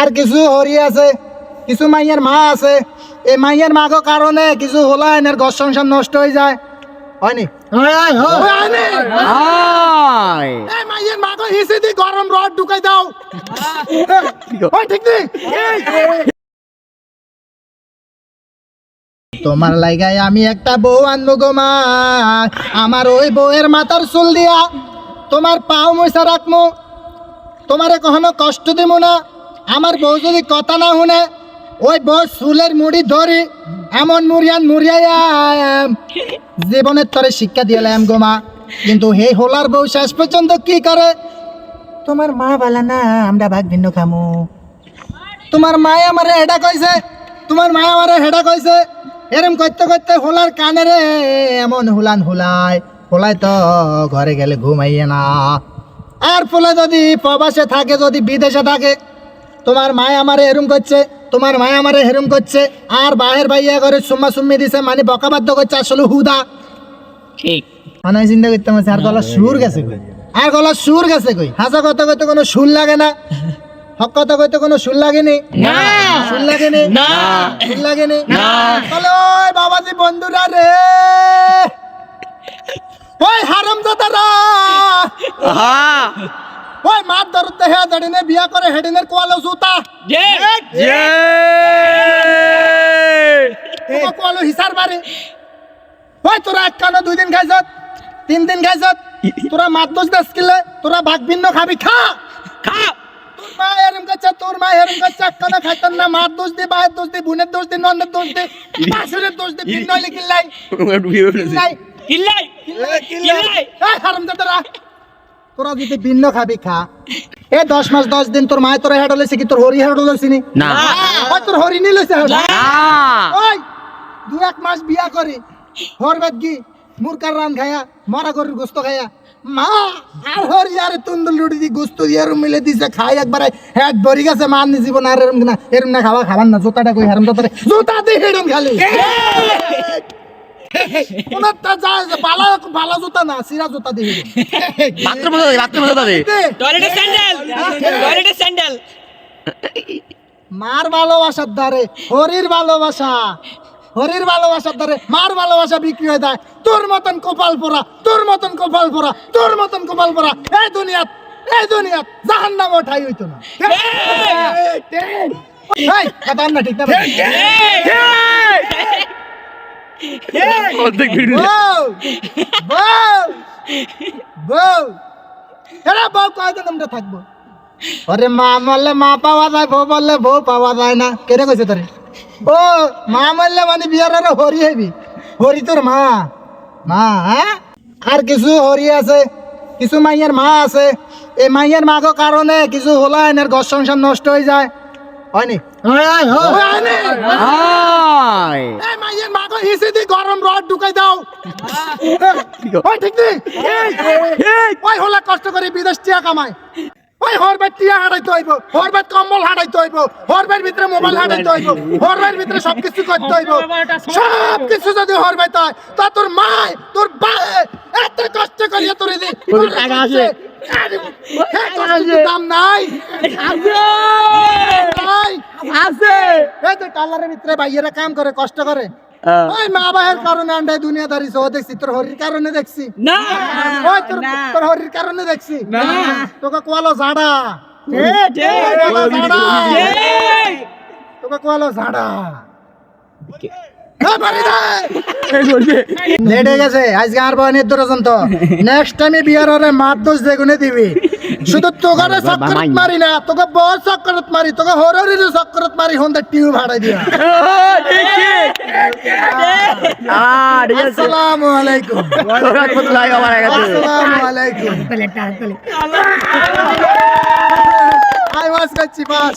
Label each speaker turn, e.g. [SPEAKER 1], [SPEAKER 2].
[SPEAKER 1] আর কিছু হরি আছে কিছু মাইয়ের মা আছে। এই মাইয়ের মাগো কারণে কিছু হলা এনের ঘর সংসার নষ্ট হয়ে যায়। হয়নি? মাইয়ের মাগো হিসে দি গরম রড ঢুকাই দাও। ওই ঠিক তোমার লাইগায় আমি একটা বউ আনব গো মা। আমার ওই বউয়ের মাথার চুল দিয়া তোমার পাও মশা রাখমু। তোমারে কখনো কষ্ট দিব না। আমার বউ যদি কথা না শুনে ওই বউ চুলের মুড়ি ধরি এমন মুড়িয়ান মুড়িয়াইয়া জীবনের তরে শিক্ষা দিলাম গো মা। কিন্তু হে হোলার বউ শেষ পর্যন্ত কি করে? তোমার মা বলে না আমরা ভাগ ভিন্ন খামু। তোমার মায় আমারে হেডা কইছে তোমার মা আমারে হেডা কইছে। এরম করতে করতে হোলার কানে রে এমন হুলান হুলায় হোলায় তো ঘরে গেলে ঘুমাইয়ে না। আর ফলে যদি প্রবাসে থাকে যদি বিদেশে থাকে তোমার মায় আমারে এরম করছে তোমার মায় আমারে হেরম করছে আর বাহের ভাইয়া করে সুম্মা সুম্মি দিছে মানে বকাবাদ্য করছে আসলে হুদা।
[SPEAKER 2] ঠিক।
[SPEAKER 1] মানে চিন্তা করতে পারছি আর গলা সুর গেছে কই? আর গলা সুর গেছে কই? হাসা কথা কইতে কোনো সুর লাগে না হক কথা কইতে কোনো সুর লাগেনি।
[SPEAKER 2] না।
[SPEAKER 1] সুর লাগেনি?
[SPEAKER 2] না।
[SPEAKER 1] সুর লাগেনি?
[SPEAKER 2] না।
[SPEAKER 1] বলে বাবাজি বন্ধুরা রে। ওই হারাম দাদারা
[SPEAKER 2] আহা।
[SPEAKER 1] ওই মার দরদ হে দড়িনে বিয়া করে হেডিনের কোয়ালো সুতা
[SPEAKER 2] জে জে
[SPEAKER 1] তোমা কোয়ালো হিসার বাড়ি ওই তোরা এক কানো দুই দিন খাইছত তিন দিন খাইছত তোরা মাত দোষ দাস কিলে তোরা ভাগ ভিন্ন খাবি খা
[SPEAKER 2] খা
[SPEAKER 1] তোর মা এরম করছে তোর মা এরম করছে একখানা খাইতেন না মার দোষ দি বায়ের দোষ দি বোনের দোষ দি নন্দের দোষ দি শাশুড়ের দোষ দি ভিন্ন হইলে কিল্লাই কিল্লাই
[SPEAKER 2] কিল্লাই কিল্লাই
[SPEAKER 1] এই হারাম দাদারা তোরা যদি ভিন্ন খাবি খা। এ দশ মাস দশ দিন তোর মায়ের তোরা হেড লইছে কি? তোর হরি হেড লইছি নি?
[SPEAKER 2] না।
[SPEAKER 1] ওই তোর হরি নি লইছে হেড ওই দু এক মাস বিয়া করি হরবাদ কি মুরকার রান খায়া মরা গরুর গোস্ত খায়া। মা আর হরি আর তুন্দুল রুটি দি গোস্ত দিয়ে মিলে দিছে খাই একবারে হেড ভরি গেছে মান নি জীবন আর এরম না এরম না খাওয়া খাবার না জোতাটা কই হারাম জোতা দি হেডম খালি। কোনটা যায় বালা বালা জোতা না সিরা জোতা দি
[SPEAKER 2] বাথরুম মতো বাথরুম মতো দে।
[SPEAKER 3] টয়লেটের স্যান্ডেল। টয়লেটের স্যান্ডেল।
[SPEAKER 1] মার ভালোবাসার দ্বারে হরির ভালোবাসা। হরির ভালোবাসার দ্বারে মার ভালোবাসা বিক্রি হয়ে যায়। তোর মতন কপাল পোড়া তোর মতন কপাল পোড়া তোর মতন কপাল পোড়া এই দুনিয়াত এই দুনিয়াত জাহান নাম ঠাই হইতো না। এই, কথা না ঠিক। না?
[SPEAKER 2] অর্ধেক ভিডিও
[SPEAKER 1] বউ, বউ, বউ। এরা বউ কয়দিন আমরা থাকব। আরে মা মরলে মা পাওয়া যায় বউ মরলে বউ পাওয়া যায় না। কেটে কইছে তোরে? ও মা মরলে মানে বিয়ার আরও হরি হইবি। হরি তোর মা। মা হ্যাঁ? আর কিছু হরি আছে কিছু মাইয়ের মা আছে। এই মাইয়ের মাগো কারণে কিছু হলা এনের ঘর সংসার নষ্ট হয়ে যায়। হয়নি? গরম রড ঢুকাই দাও। ঠিক ওই হলা কষ্ট করে বিদেশ টিয়া কামায় ওই হরবার টিয়া হারাইতে হইব হরবার কম্বল হারাইতে হইব হরবার ভিতরে মোবাইল হারাইতে হইব হরবার ভিতরে সবকিছু করতে হইব। সব কিছু যদি হরবাইতে হয় তা তোর মায় তোর বায়ে এত কষ্ট করিয়া তোর দাম নাই।
[SPEAKER 2] আছে
[SPEAKER 1] এই তো টালারের ভিতরে ভাইয়েরা কাম করে কষ্ট করে ওই মা বাহের কারণে আন্ডায় দুনিয়াদারি সহ দেখছি তোর হরির কারণে দেখছি
[SPEAKER 3] না
[SPEAKER 1] ওই তোর তোর হরির কারণে দেখছি তোকে কোয়ালো ঝাড়া কোয়ালো ঝাড়া তোকে কোয়ালো ঝাড়া লেট হয়ে গেছে আজকে আর বয় নির্দর্শন তো। নেক্সট টাইমে বিয়ার হলে মার দোষ বেগুনে দিবি। শুধু তোকে চক্করত মারি না তোকে বড় চক্করত মারি তোকে হরির চক্করত মারি হন্দে দিয়া। আসসালামু আলাইকুম। আসসালামু আলাইকুম। আই ওয়াজ করছি বাস